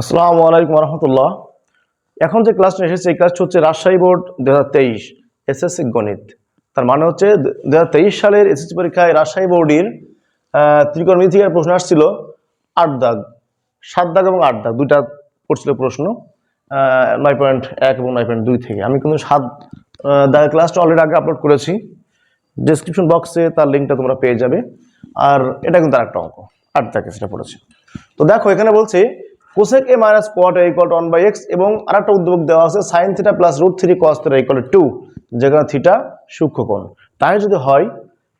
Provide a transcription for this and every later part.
আসসালামু আলাইকুম রহমতুল্লাহ এখন যে ক্লাসটা এসেছে, এই ক্লাসটা হচ্ছে রাজশাহী বোর্ড দু হাজার তেইশ এসএসসি গণিত। তার মানে হচ্ছে দু হাজার তেইশ সালের এসএসসি পরীক্ষায় রাজশাহী বোর্ডের ত্রিকোণমিতি থেকে প্রশ্ন আসছিল, আট দাগ। সাত দাগ এবং আট দাগ, দুইটা পড়ছিল প্রশ্ন নয় পয়েন্ট এক এবং নয় পয়েন্ট দুই থেকে। আমি কিন্তু সাত দাগের ক্লাসটা অলরেডি আগে আপলোড করেছি। ডেসক্রিপশন বক্সে তার লিঙ্কটা তোমরা পেয়ে যাবে। আর এটা কিন্তু আরেকটা অঙ্ক, আট দাগে সেটা পড়েছি। তো দেখো, এখানে বলছে cosec A minus cot equal to one by x এবং আরেকটা উদ্যোগ দেওয়া আছে sine theta plus root three cos theta equal to যেখানে থিটা সূক্ষ্মকোণ তাই যদি হয়,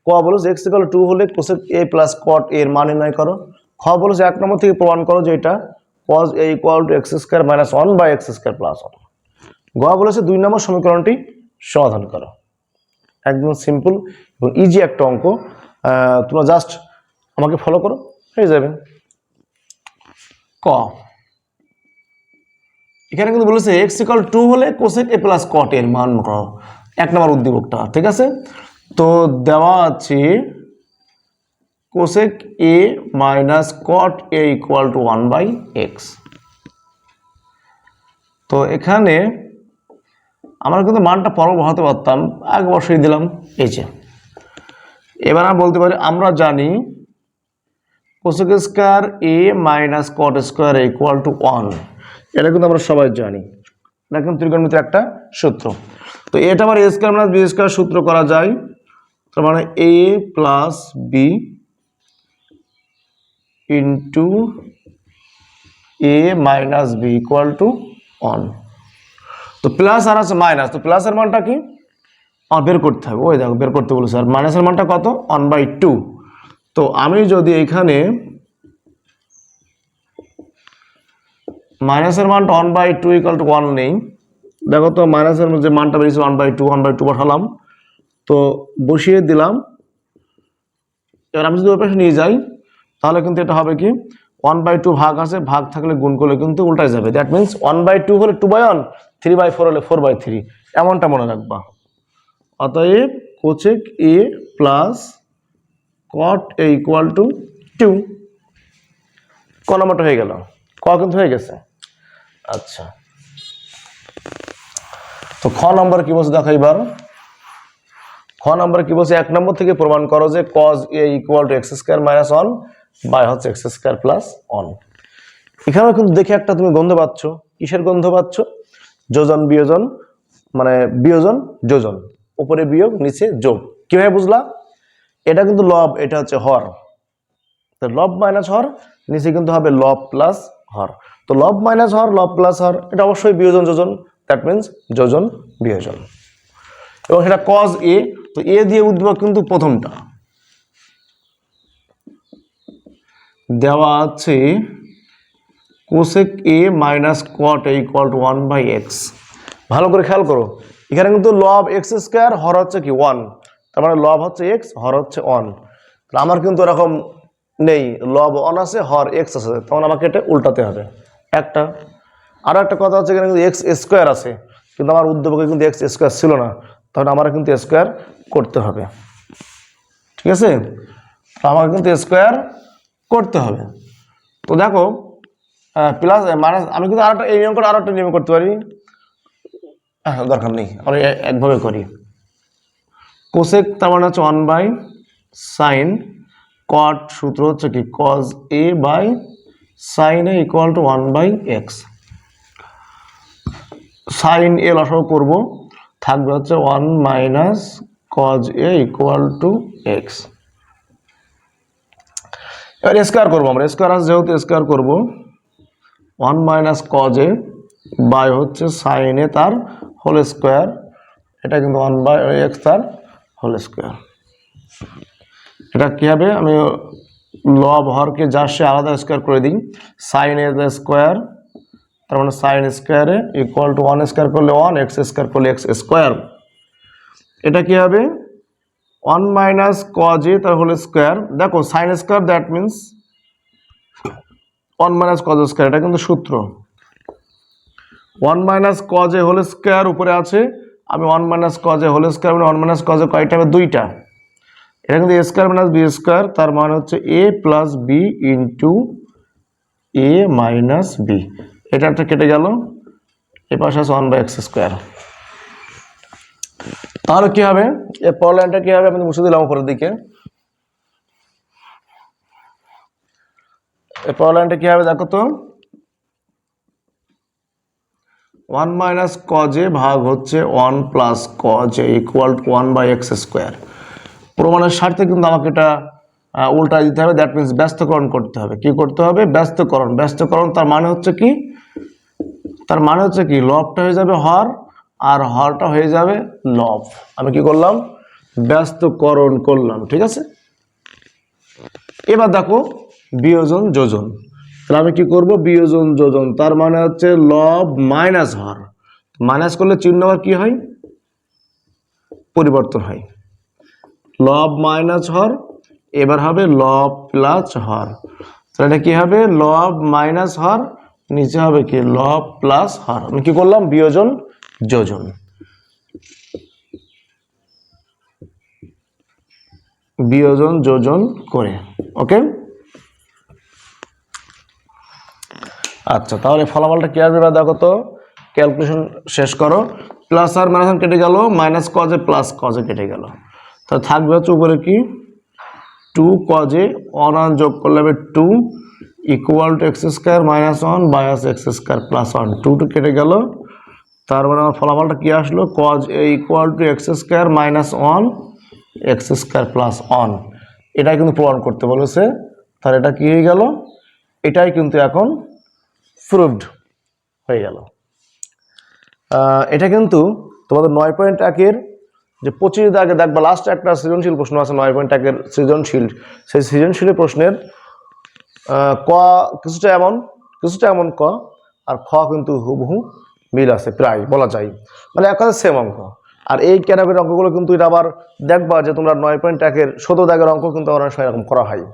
ক বলো যে এক্স ইকুয়াল টু হলে কোসেক এ প্লাস কট এর মান নির্ণয় করো। খ বলো যে এক নম্বর থেকে প্রমাণ করো যে এটা cos A equal to x square minus one by x square plus one গ বলেছে দুই নম্বর সমীকরণটি সমাধান করো। একদম সিম্পল এবং ইজি একটা অঙ্ক। তোমরা জাস্ট আমাকে ফলো করো, হয়ে যাবে। ক এখানে কিন্তু বলেছে এক্স ইকাল টু হলে কোসেক এ প্লাস কট এর মান করো এক নম্বর উদ্দীপকটা, ঠিক আছে? তো দেওয়া আছে cosec A minus cot A equal to one by x তো এখানে আমরা কিন্তু মানটা পর বহাতে পারতাম এক বসিয়ে দিলাম, এই যে। এবার আমরা বলতে পারি, আমরা জানি cosec square A minus cot square equal to one এটা কিন্তু আমরা সবাই জানি। এটা কিন্তু ত্রিকোণমিতির একটা সূত্র। তো এটা আবার A square minus B square সূত্র করা যায়। তার মানে A plus B into A minus B equal to one তো প্লাস আর আছে মাইনাস তো প্লাসের মানটা কি? আমার বের করতে হবে। ওই দেখো, বের করতে বলেছে। আর মাইনাসের মানটা কত? ওয়ান বাই টু তো আমি যদি এখানে মাইনাসের মানটা one by two equal to one নেই। দেখো তো মাইনাসের যে মানটা বেরিয়েছে one by two one by two বসালাম তো বসিয়ে দিলাম। এবার আমি যদি ওই পাশে নিয়ে যাই, তাহলে কিন্তু এটা হবে কি? ওয়ান বাই টু ভাগ আছে, ভাগ থাকলে গুণ করলে কিন্তু উল্টাই যাবে। That means one by two হলে two by one three by four হলে ফোর বাই থ্রি এমনটা মনে রাখবা। অতএব cosec A plus cot A equal to two ক নম্বরটা হয়ে গেল। ক কিন্তু হয়ে গেছে। আচ্ছা। তো খ নম্বর কি বলছে? দেখো এবার খ নম্বর কি বলছে? এক নম্বর থেকে প্রমাণ করো যে cos A equal to x square minus one by হচ্ছে এক্স স্কোয়ার প্লাস ওয়ান এখানেও কিন্তু দেখে একটা তুমি গন্ধ পাচ্ছ। কিসের গন্ধ পাচ্ছ? যোজন, বিয়োজন মানে বিয়োজন, যোজন। উপরে বিয়োগ, নিচে যোগ। কীভাবে বুঝলা? এটা কিন্তু লব, এটা হচ্ছে হর। তো লব মাইনাস হর, নিচে কিন্তু হবে লব প্লাস হর। তো লব মাইনাস হর লব প্লাস হর এটা অবশ্যই বিয়োজন যোজন। দ্যাট মিন্স যোজন, বিয়োজন। এবং সেটা কজ এ তো এ দিয়ে উদ্দীপক কিন্তু প্রথমটা। দেওয়া আছে cosec A minus cot A equal to one by x ভালো করে খেয়াল করো, এখানে কিন্তু লব এক্স স্কোয়ার হর হচ্ছে কি ওয়ান তার মানে লব হচ্ছে এক্স হর হচ্ছে ওয়ান আমার কিন্তু এরকম নেই লব ওয়ান আছে, হর এক্স আছে, তখন আমাকে এটা উল্টাতে হবে। একটা। আরও একটা কথা হচ্ছে এখানে কিন্তু এক্স স্কোয়ার আছে। কিন্তু আমার উদ্যোগে কিন্তু এক্স স্কোয়ার ছিল না। তখন আমার কিন্তু স্কোয়ার করতে হবে। ঠিক আছে? তো আমাকে কিন্তু স্কোয়ার করতে হবে। তো দেখো প্লাস মাইনাস আমি কিন্তু আরেকটা এই নিয়ম করে আরেকটা নিয়ম করতে পারি। হ্যাঁ, দরকার নেই আমরা একভাবে করি। কোসেক তার মানে হচ্ছে ওয়ান বাই সাইন কট সূত্র হচ্ছে কি? Cos A by sine A equal to one by x sine A লসাও করব, থাকবে হচ্ছে one minus cos A equal to x এবার স্কোয়ার করব আমরা স্কোয়ার আছে যেহেতু স্কোয়ার করব one minus cos A by হচ্ছে সাইন এ তার হোল স্কোয়ার এটা কিন্তু ওয়ান বাই এক্স তার হোল স্কোয়ার এটা কী হবে? আমি লব হরকে যার আলাদা স্কোয়ার করে দিই। সাইন এ স্কোয়ার তার মানে সাইন স্কোয়ারে ইকুয়াল টু ওয়ান স্কোয়ার করলে ওয়ান এক্স স্কোয়ার করলে এক্স স্কোয়ার এটা কি হবে? ওয়ান মাইনাস কজ তার হোল স্কোয়ার দেখো sine square that means one minus cos square এটা কিন্তু সূত্র। One minus cos A whole square উপরে আছে। আমি one minus cos A whole square মানে ওয়ান মাইনাস কজ কয়টা? হবে দুইটা। এটা কিন্তু A square minus B square তার মানে হচ্ছে A plus B into A minus B এটা একটা কেটে গেল। এ পাশে আছে ওয়ান বাই এক্স স্কোয়ার তাহলে কি হবে? এর পর লাইনটা কি হবে? আমি মুছে দিলাম উপরের দিকে। এর পর লাইনটা কি হবে? দেখো তো। ওয়ান মাইনাস কজে ভাগ হচ্ছে one plus কজে equal to one by x square প্রমাণের স্বার্থে কিন্তু আমাকে এটা উল্টা দিতে হবে। দ্যাট মিনস ব্যস্তকরণ করতে হবে। কি করতে হবে? ব্যস্তকরণ। ব্যস্তকরণ তার মানে হচ্ছে কি? তার মানে হচ্ছে কি? লভটা হয়ে যাবে হর আর হরটা হয়ে যাবে লব আমি কি করলাম? ব্যস্তকরণ করলাম। ঠিক আছে? এবার দেখো, বিয়োজন যোজন। তাহলে আমি কি করব? বিয়োজন যোজন। তার মানে হচ্ছে লব মাইনাস হর। মাইনাস করলে চিহ্ন কি হয়? পরিবর্তন হয়। লব মাইনাস হর, এবার হবে লব প্লাস হর। তাহলে এটা কি হবে? লব মাইনাস হর, নিচে হবে কি? লব প্লাস হর। আমি কি করলাম? বিয়োজন যোজন। বিয়োজন যোজন করে, ওকে? আচ্ছা তাহলে ফলাফলটা কি আসবে? দেখো তো, ক্যালকুলেশন শেষ করো। প্লাস আর মাইনাস কেটে গেল, মাইনাস কজে প্লাস কজে কেটে গেল। তা থাকবে হচ্ছে উপরে কি? টু কজে ওয়ান ওয়ান যোগ করলে হবে two equal to x square minus one bias x square plus one two two কেটে গেল। তার মানে আমার ফলাফলটা কী আসলো? Cos A equal to x square minus one x square plus one এটাই কিন্তু প্রমাণ করতে বলেছে। তাহলে এটা কী হয়ে গেল? এটাই কিন্তু এখন প্রুভড হয়ে গেল। এটা কিন্তু তোমাদের নয় পয়েন্ট একের যে পঁচিশ দাগে দেখবা লাস্ট একটা সৃজনশীল প্রশ্ন আছে, নয় পয়েন্ট একের সৃজনশীল। সেই সৃজনশীল প্রশ্নের ক কিছুটা এমন কিছুটা এমন ক আর খ কিন্তু হুবহু মিল আছে প্রায়, বলা যায়। মানে এক কথা সেম অঙ্ক। আর এই ক্যাটাগরির অঙ্কগুলো কিন্তু এটা আবার দেখবা যে তোমরা নয় পয়েন্ট একের শত দাগের অঙ্ক কিন্তু অনেক সময় এরকম করা হয়।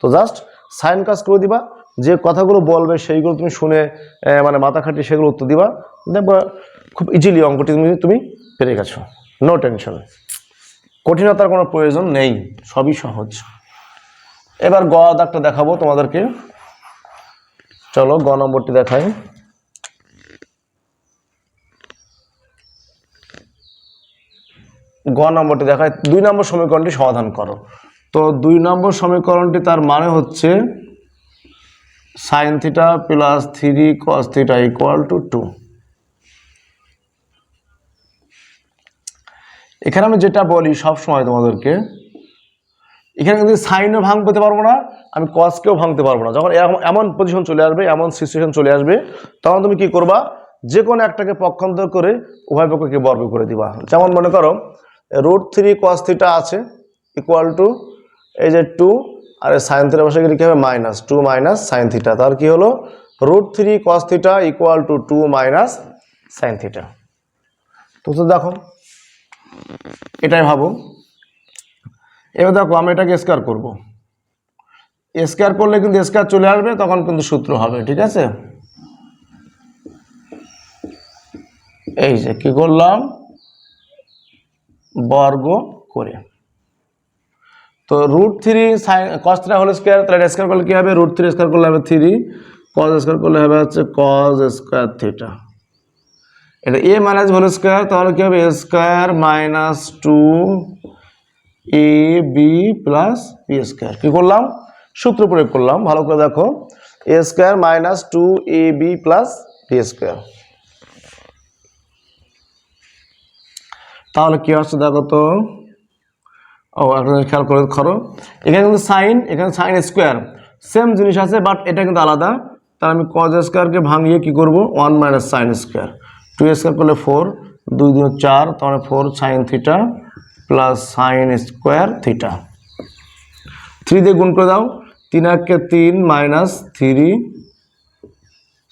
তো জাস্ট সাইন কাজ করে দিবা, যে কথাগুলো বলবে সেইগুলো তুমি শুনে মানে মাথা খাটিয়ে সেগুলো উত্তর দিবা। দেখবা খুব ইজিলি অঙ্কটি তুমি তুমি পেরে গেছো। নো টেনশন কঠিনতার কোনো প্রয়োজন নেই, সবই সহজ। এবার গ দাগটা দেখাবো তোমাদেরকে। চলো গ নম্বরটি দেখাই। গ নম্বরটি দেখায় দুই নম্বর সমীকরণটি সমাধান করো। তো দুই নম্বর সমীকরণটি তার মানে হচ্ছে sine theta plus three cos theta equal to two এখানে আমি যেটা বলি সব সময় তোমাদেরকে, এখানে কিন্তু সাইনও ভাঙ পেতে পারব না, আমি কসকেও ভাঙতে পারব না। যখন এমন পজিশন চলে আসবে, এমন সিচুয়েশন চলে আসবে, তখন তুমি কি করবা? যে কোনো একটাকে পক্ষান্তর করে উভয় পক্ষকে বর্গ করে দিবা। যেমন মনে করো রুট থ্রি কস থিটা আছে ইকুয়াল টু এই যে টু আর সাইন থিটা বসে গেলে কী হবে? Minus two minus sine theta তার কি হলো? Root three cos theta equal to two minus sine theta তো দেখো এটাই ভাবো। এবার দেখো আমি এটাকে স্কোয়ার করব। স্কোয়ার করলে কিন্তু স্কোয়ার চলে আসবে, তখন কিন্তু সূত্র হবে, ঠিক আছে? এই যে কি করলাম? বর্গ করে। তো root three sine cos three whole square তাহলে স্কোয়ার করলে কি হবে? রুট থ্রি স্কোয়ার করলে হবে থ্রি কজ স্কোয়ার করলে হবে হচ্ছে কজ স্কোয়ার থিটা এটা এ মাইনাস হোল স্কোয়ার তাহলে কি হবে? A square minus two a b plus b square কী করলাম? সূত্র প্রয়োগ করলাম। ভালো করে দেখো। A square minus two a b plus b square তাহলে কি হচ্ছে দেখো তো? ও জিনিস খেয়াল করে খরো এখানে কিন্তু সাইন এখানে সাইন স্কোয়ার সেম জিনিস আছে বাট এটা কিন্তু আলাদা। তাহলে আমি কজ স্কোয়ারকে ভাঙিয়ে কি করব? One minus sine square two square করলে ফোর দুই দুই চার, তাহলে four sine theta plus sine square theta three দিয়ে গুণ করে দাও, তিন একে তিন minus three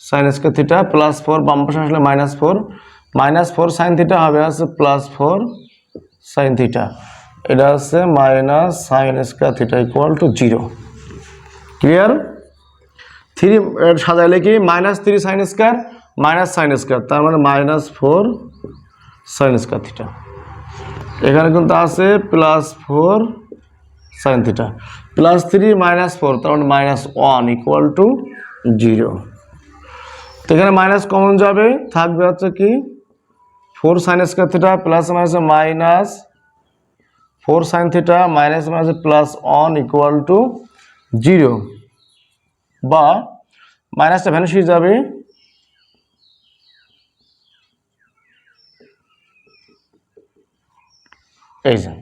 sine square theta plus four বাম পাশে আসলে minus four minus four sine theta হবে আছে প্লাস ফোর সাইন থিটা এটা হচ্ছে minus sine square theta equal to zero clear three সাজাইলে কি? Minus three sine square minus sine square তার মানে minus four sine square theta এখানে কিন্তু আছে plus four sine theta plus three minus four তার মানে minus one equal to zero তো এখানে মাইনাস কমন যাবে, থাকবে হচ্ছে কি four sine square theta plus minus minus four sine theta minus minus plus one equal to zero বা মাইনাসটা ভ্যানিশ হয়ে যাবে এই যে,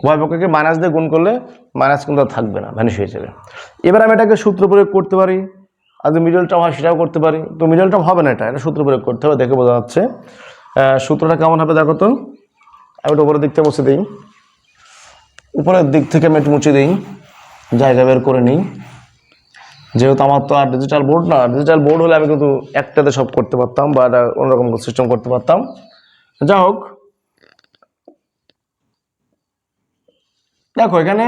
উভয় পক্ষকে মাইনাস দিয়ে গুণ করলে মাইনাস কিন্তু থাকবে না ভ্যানিশ হয়ে যাবে। এবার আমি এটাকে সূত্র প্রয়োগ করতে পারি, আর যদি মিডল টার্ম হয় সেটাও করতে পারি। তো মিডল টার্ম হবে না এটা এটা সূত্র প্রয়োগ করতে হবে, দেখে বোঝা যাচ্ছে। সূত্রটা কেমন হবে দেখো তো। আমি একটু উপরের দিক থেকে মুছে দিই। উপরের দিক থেকে আমি একটু মুছে দিই, জায়গা বের করে নিই। যেহেতু আমার তো আর ডিজিটাল বোর্ড না ডিজিটাল বোর্ড হলে আমি কিন্তু একটাতে সব করতে পারতাম বা অন্যরকম সিস্টেম করতে পারতাম। যা হোক দেখো, এখানে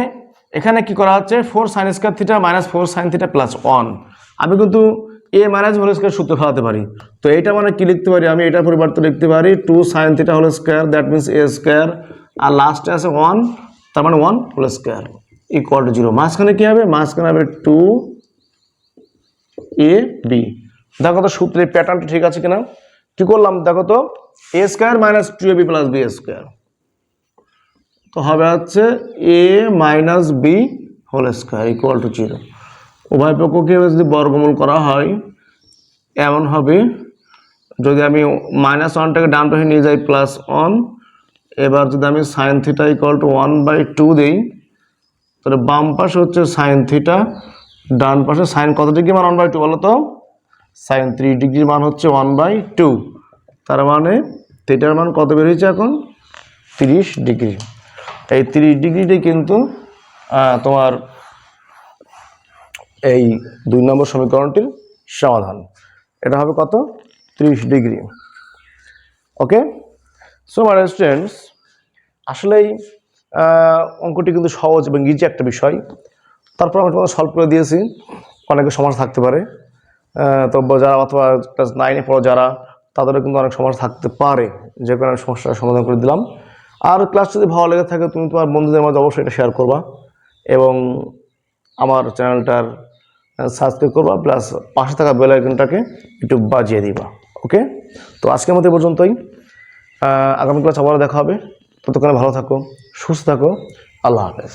এখানে কি করা হচ্ছে? Four sine square theta minus four sine theta plus one আমি কিন্তু এ মাইনাস হোল স্কোয়ার সূত্র ফেলাতে পারি। তো এইটা মানে কি লিখতে পারি আমি? এটার পরিবর্তে লিখতে পারি two sine theta whole square that means a square আর লাস্টে আছে ওয়ান তার মানে one whole square equal to zero মাঝখানে কী হবে? মাঝখানে হবে টু এ বি দেখো তো সূত্রের প্যাটার্নটা ঠিক আছে কিনা? কি করলাম? দেখো তো a square minus two a b plus b square তো হবে হচ্ছে a minus b whole square equal to zero উভয় পক্ষকে যদি বর্গমূল করা হয়, এমন হবে, যদি আমি মাইনাস ওয়ানটাকে ডান পাশে নিয়ে যাই প্লাস ওয়ান এবার যদি আমি sine theta equal to one by two দিই, তাহলে বাম পাশে হচ্ছে সাইন থিটা ডান পাশে সাইন কত ডিগ্রি মান ওয়ান বাই টু বলো তো? সাইন থ্রি ডিগ্রির মান হচ্ছে ওয়ান বাই টু তার মানে থিটার মান কত বেরিয়েছে এখন? তিরিশ ডিগ্রি। এই তিরিশ ডিগ্রিটাই কিন্তু তোমার এই দুই নম্বর সমীকরণটির সমাধান। এটা হবে কত? ত্রিশ degree. Okay? So my students আসলেই অঙ্কটি কিন্তু সহজ এবং ইজি একটা বিষয়। তারপর আমি তোমাদের সলভ করে দিয়েছি। অনেকের সমস্যা থাকতে পারে। তো যারা অথবা ক্লাস নাইনে পড়ো যারা, তাদেরও কিন্তু অনেক সমস্যা থাকতে পারে। যে কোনো সমস্যার সমাধান করে দিলাম। আর ক্লাস যদি ভালো লেগে থাকে, তুমি তোমার বন্ধুদের মাঝে অবশ্যই এটা শেয়ার করবা এবং আমার চ্যানেলটার সাবস্ক্রাইব করবা প্লাস পাশে থাকা বেল আইকনটাকে একটু বাজিয়ে দিবা ওকে তো আজকের মতো পর্যন্তই। আগামী ক্লাস আবার দেখা হবে। ততক্ষণে ভালো থাকো, সুস্থ থাকো। আল্লাহ হাফেজ।